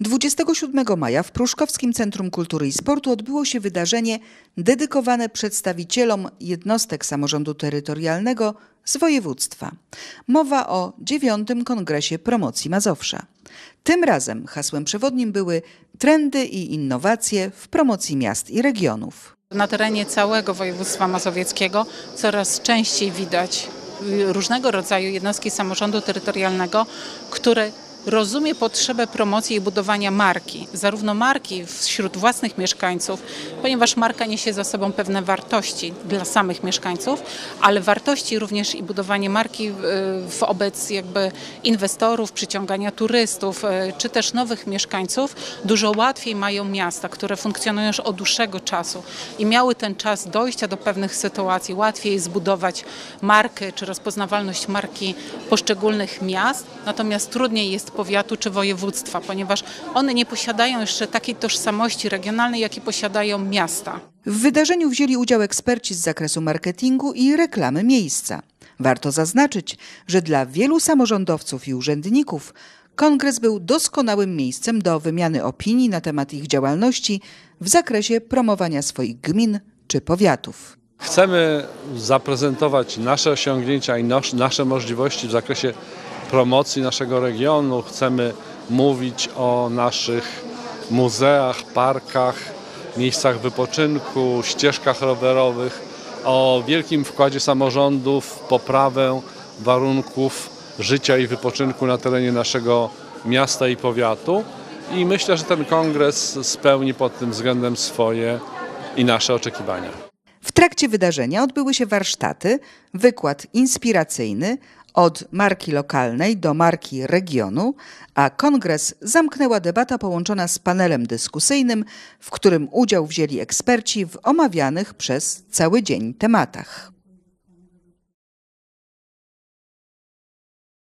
27 maja w Pruszkowskim Centrum Kultury i Sportu odbyło się wydarzenie dedykowane przedstawicielom jednostek samorządu terytorialnego z województwa. Mowa o dziewiątym Kongresie Promocji Mazowsza. Tym razem hasłem przewodnim były trendy i innowacje w promocji miast i regionów. Na terenie całego województwa mazowieckiego coraz częściej widać różnego rodzaju jednostki samorządu terytorialnego, które rozumie potrzebę promocji i budowania marki, zarówno marki wśród własnych mieszkańców, ponieważ marka niesie za sobą pewne wartości dla samych mieszkańców, ale wartości również i budowanie marki y, wobec jakby inwestorów, przyciągania turystów, y, czy też nowych mieszkańców dużo łatwiej mają miasta, które funkcjonują już od dłuższego czasu i miały ten czas dojścia do pewnych sytuacji, łatwiej zbudować markę czy rozpoznawalność marki poszczególnych miast, natomiast trudniej jest powiatu czy województwa, ponieważ one nie posiadają jeszcze takiej tożsamości regionalnej, jakie posiadają miasta. W wydarzeniu wzięli udział eksperci z zakresu marketingu i reklamy miejsca. Warto zaznaczyć, że dla wielu samorządowców i urzędników kongres był doskonałym miejscem do wymiany opinii na temat ich działalności w zakresie promowania swoich gmin czy powiatów. Chcemy zaprezentować nasze osiągnięcia i nasz, nasze możliwości w zakresie promocji naszego regionu. Chcemy mówić o naszych muzeach, parkach, miejscach wypoczynku, ścieżkach rowerowych, o wielkim wkładzie samorządu w poprawę warunków życia i wypoczynku na terenie naszego miasta i powiatu. I myślę, że ten kongres spełni pod tym względem swoje i nasze oczekiwania. Trakcie wydarzenia odbyły się warsztaty, wykład inspiracyjny od marki lokalnej do marki regionu, a kongres zamknęła debata połączona z panelem dyskusyjnym, w którym udział wzięli eksperci w omawianych przez cały dzień tematach.